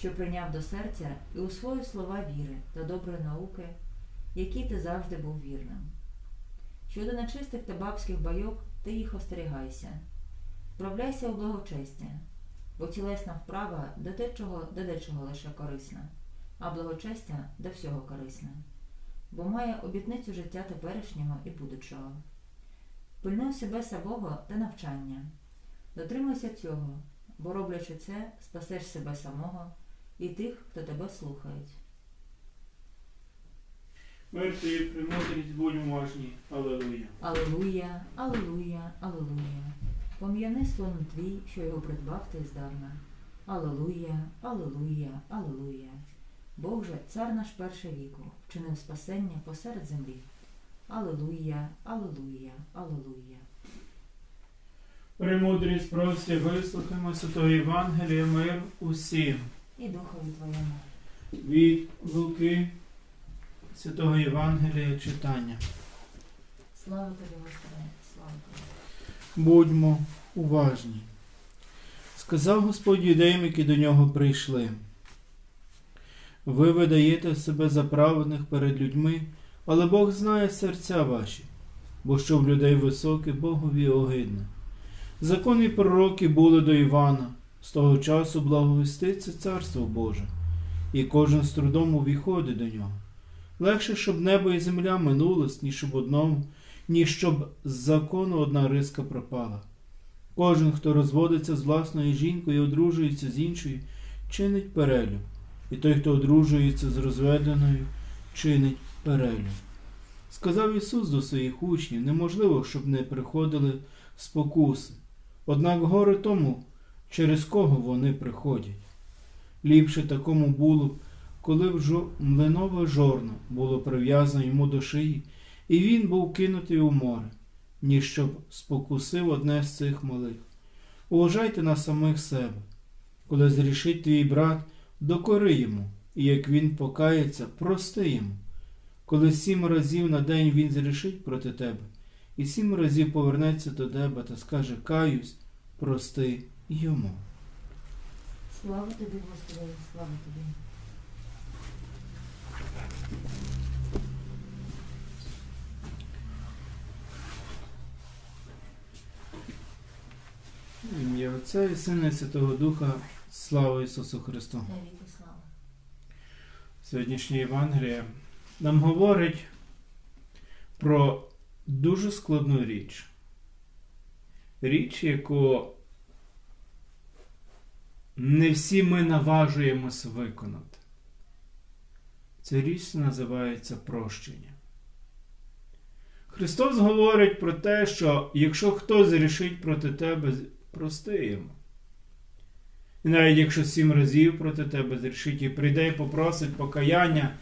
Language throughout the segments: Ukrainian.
що прийняв до серця і усвоїв слова віри та доброї науки, які ти завжди був вірним. Щодо нечистих та бабських байок, ти їх остерігайся. Вправляйся у благочестя, бо тілесна вправа до дечого, до дечого лише корисна, а благочестя до всього корисне, бо має обітницю життя теперішнього і будучого. Пильнуй себе самого та навчання. Дотримуйся цього, бо роблячи це, спасеш себе самого і тих, хто тебе слухають. Мир тобі, премудрість, будь уважні. Алелуя. Алилуя, Алилуя, Алилуя. Пом'яни слон твій, що його придбав ти здавна. Алилуя, Алилуя, Алилуя. Бог же, цар наш перший віку, вчинив спасення посеред землі. Алилуя, Алилуя, Алилуя. Премудрість, прості, вислухаймо Святого Євангелія, мир усім. І духові твоєму. Від Луки Святого Євангелія читання. Слава тобі, Господи, слава тобі. Будьмо уважні. Сказав Господь юдеям, які до нього прийшли. Ви видаєте себе за праведних перед людьми, але Бог знає серця ваші, бо що в людей високе, Богові огидно. Закони пророки були до Івана, з того часу благовіститься Царство Боже, і кожен з трудом увіходить до нього. Легше, щоб небо і земля минулись, ніж щоб одному ніж щоб з закону одна риска пропала. Кожен, хто розводиться з власною жінкою і одружується з іншою, чинить перелюб, і той, хто одружується з розведеною, чинить перелюб. Сказав Ісус до своїх учнів, неможливо, щоб не приходили спокуси. Однак горе тому, через кого вони приходять. Ліпше такому було б, коли б млинове жорно було прив'язано йому до шиї, і він був кинутий у море, ніж щоб спокусив одне з цих малих. Уважайте на самих себе. Коли зрішить твій брат, докори йому, і як він покається, прости йому. Коли сім разів на день він зрішить проти тебе, і сім разів повернеться до тебе та скаже каюсь, прости йому. Слава тобі, Господи, слава тобі. Ім'я Отця і Сина і Святого Духа, слава Ісусу Христу! Сьогоднішнє Євангеліє нам говорить про дуже складну річ. Річ, яку не всі ми наважуємося виконати. Ця річ називається прощення. Христос говорить про те, що якщо хтось зрішить проти тебе, прости йому. І навіть якщо сім разів проти тебе зрішить і прийде і попросить покаяння,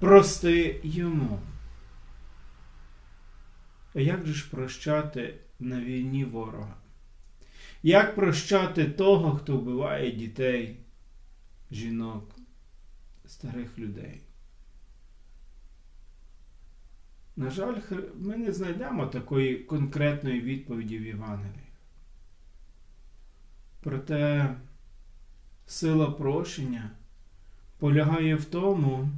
прости йому. А як же ж прощати на війні ворога? Як прощати того, хто вбиває дітей, жінок, старих людей? На жаль, ми не знайдемо такої конкретної відповіді в Євангелії. Проте сила прощення полягає в тому,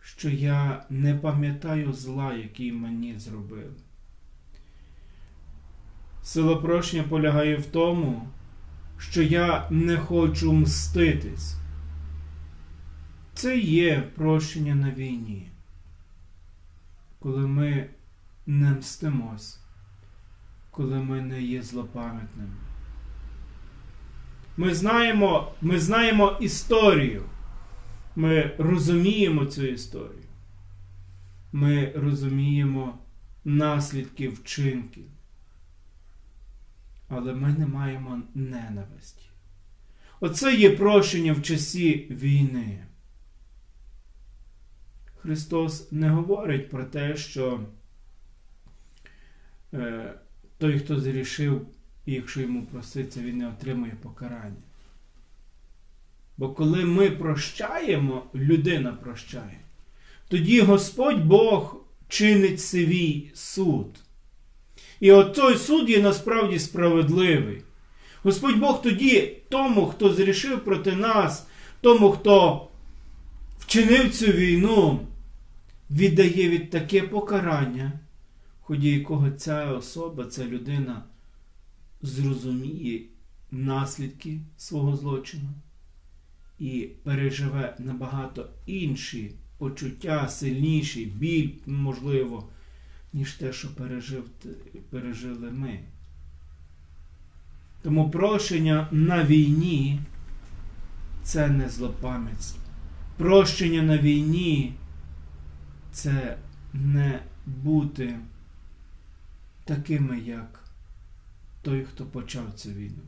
що я не пам'ятаю зла, який мені зробили. Сила прощення полягає в тому, що я не хочу мститись. Це є прощення на війні, коли ми не мстимось, коли ми не є злопам'ятними. Ми знаємо, ми знаємо історію. Ми розуміємо цю історію. Ми розуміємо наслідки вчинків. Але ми не маємо ненависті. Оце є прощення в часі війни. Христос не говорить про те, що е, той, хто зрішив, і якщо йому проситься, він не отримує покарання. Бо коли ми прощаємо, людина прощає, тоді Господь Бог чинить свій суд. І от той суд є насправді справедливий. Господь Бог тоді тому, хто зрішив проти нас, тому, хто вчинив цю війну, віддає від таке покарання, ході якого ця особа, ця людина зрозуміє наслідки свого злочину і переживе набагато інші почуття, сильніший біль, можливо, ніж те, що пережив, пережили ми. Тому прощення на війні це не злопам'ятство. Прощення на війні це не бути такими, як той, хто почав цю війну.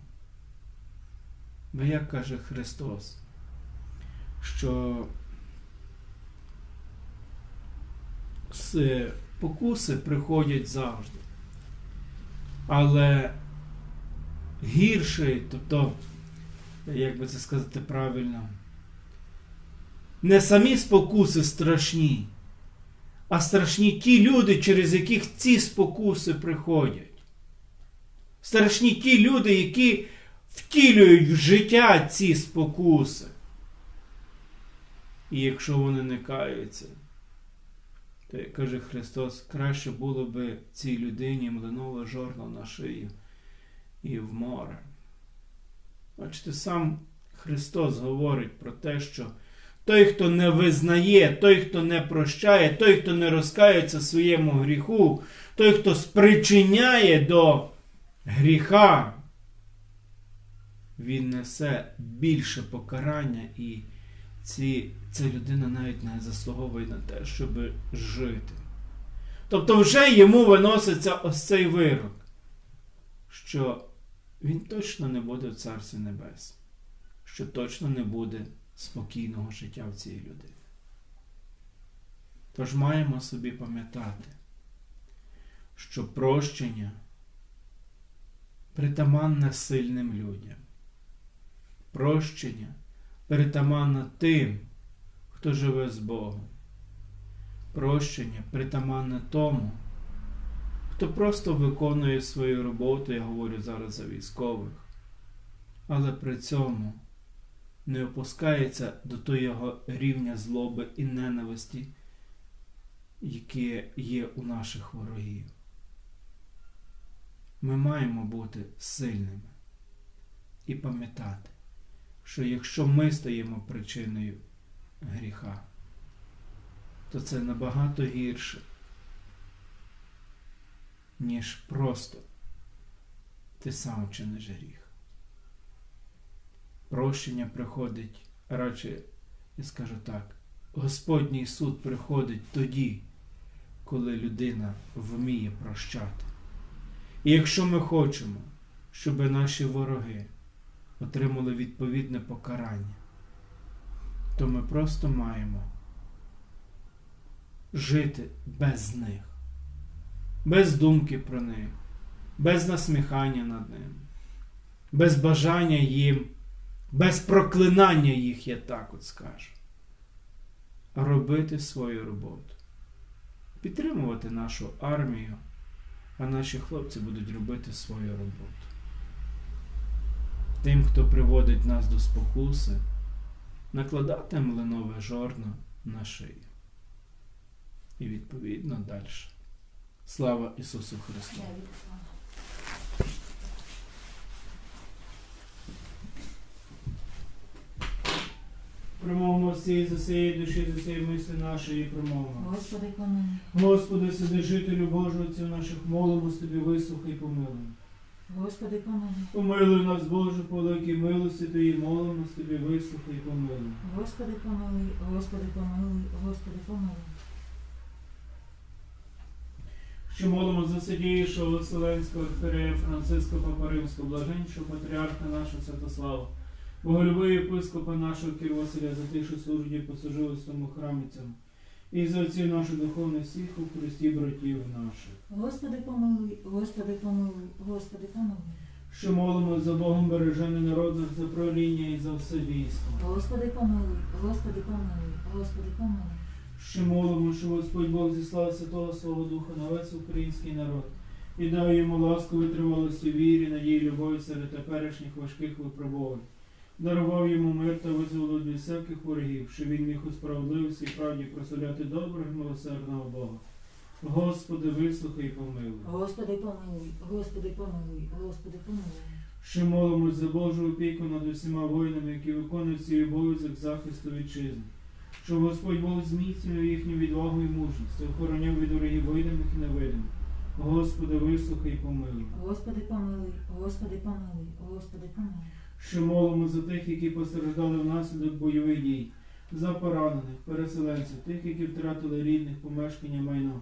Бо як каже Христос, що покуси приходять завжди. Але гірший, тобто, як би це сказати правильно, не самі спокуси страшні, а страшні ті люди, через яких ці спокуси приходять. Страшні ті люди, які втілюють в життя ці спокуси. І якщо вони не каються, як каже Христос, краще було би цій людині млинове жорно на шию і в море. Бачите, сам Христос говорить про те, що той, хто не визнає, той, хто не прощає, той, хто не розкається своєму гріху, той, хто спричиняє до гріха, він несе більше покарання і ці, ця людина навіть не заслуговує на те, щоб жити. Тобто вже йому виноситься ось цей вирок, що він точно не буде в Царстві Небес, що точно не буде спокійного життя в цій людини. Тож маємо собі пам'ятати, що прощення притаманне сильним людям. Прощення притаманне тим, хто живе з Богом. Прощення притаманне тому, хто просто виконує свою роботу, я говорю зараз за військових, але при цьому не опускається до того рівня злоби і ненависті, яке є у наших ворогів. Ми маємо бути сильними і пам'ятати, що якщо ми стаємо причиною гріха, то це набагато гірше, ніж просто ти сам вчиниш гріх. Прощення приходить, радше, я скажу так, Господній суд приходить тоді, коли людина вміє прощати. І якщо ми хочемо, щоб наші вороги отримали відповідне покарання, то ми просто маємо жити без них, без думки про них, без насміхання над ними, без бажання їм, без проклинання їх, я так от скажу, робити свою роботу, підтримувати нашу армію, а наші хлопці будуть робити свою роботу. Тим, хто приводить нас до спокуси, накладати млинове жорно на шию. І відповідно далі. Слава Ісусу Христу! Промовимо всі з усієї душі, з усієї мислі нашої промовимо. Господи, помилуй. Господи, сидержителю Божого отців наших, молимось тобі, вислухай, помилуй. Господи, помилуй. Помилуй нас, Боже, по великій милості Твоїй, молимось тобі, вислухай, помилуй. Господи, помилуй. Господи, помилуй. Господи, помилуй. Що молимо за сидіючого Вселенського архієрея Франциска Папа Римського, блаженнішого патріарха нашого Святослава, боголюбивого єпископа нашого Кир за те, що служить і послужили цьому храмі цьому, і за отців наших духовних всіх у Христі братів наших. Господи, помилуй. Господи, помилуй. Господи, помилуй. Що молимо за Богом бережений народних, за правління і за все військо. Господи, помилуй. Господи, помилуй. Господи, помилуй. Що молимо, що Господь Бог зіслав Святого Свого Духа на весь український народ і дав йому ласку витривалості вірі, надії, любові серед теперішніх важких випробувань. Дарував йому мир та визволив від всяких ворогів, що він міг у справедливості і правді прославляти доброго милосердного Бога. Господи, вислухай і помилуй. Господи помилуй, Господи помилуй, Господи помилуй. Що молимось за Божу опіку над усіма воїнами, які виконують свій обов'язок захисту вітчизни. Щоб Господь Бог зміцнював їхню відвагу і мужність, охороняв від ворогів видимих і невидимих. Господи, вислухай і помилуй. Господи помилуй, Господи помилуй, Господи помилуй. Що молимо за тих, які постраждали внаслідок бойових дій, за поранених, переселенців, тих, які втратили рідних, помешкання майно,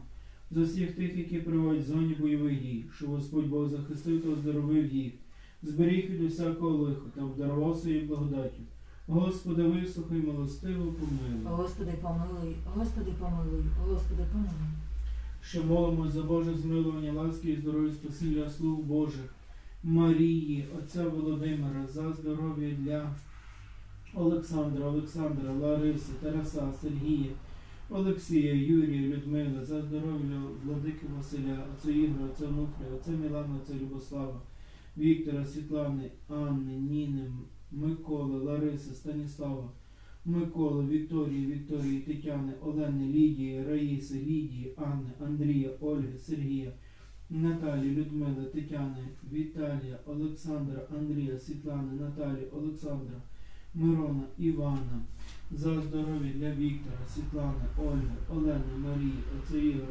за всіх тих, які перебувають в зоні бойових дій, що Господь Бог захистив та оздоровив їх, зберіг від усякого лиха та обдарував своєю благодаттю. Господи, вислухай милостиво помилуй. Господи помилуй, Господи помилуй, Господи помилуй. Що молимось за Боже змилування, ласки і здоров'я спасілля слуг Божих, Марії, Отця Володимира, за здоров'я для Олександра, Олександра, Лариси, Тараса, Сергія, Олексія, Юрія, Людмили, за здоров'я владики Василя, Отця Ігора, Отця Нуфрія, Отця Мілана, Отця Любослава, Віктора, Світлани, Анни, Ніни, Миколи, Лариси, Станіслава, Миколи, Вікторії, Вікторії, Тетяни, Олени, Лідії, Раїси, Лідії, Анни, Андрія, Ольги, Сергія, Наталі, Людмила, Тетяни, Віталія, Олександра, Андрія, Світлани, Наталі, Олександра, Мирона, Івана, за здоров'я для Віктора, Світлани, Ольги, Олени, Марії, Ігоря,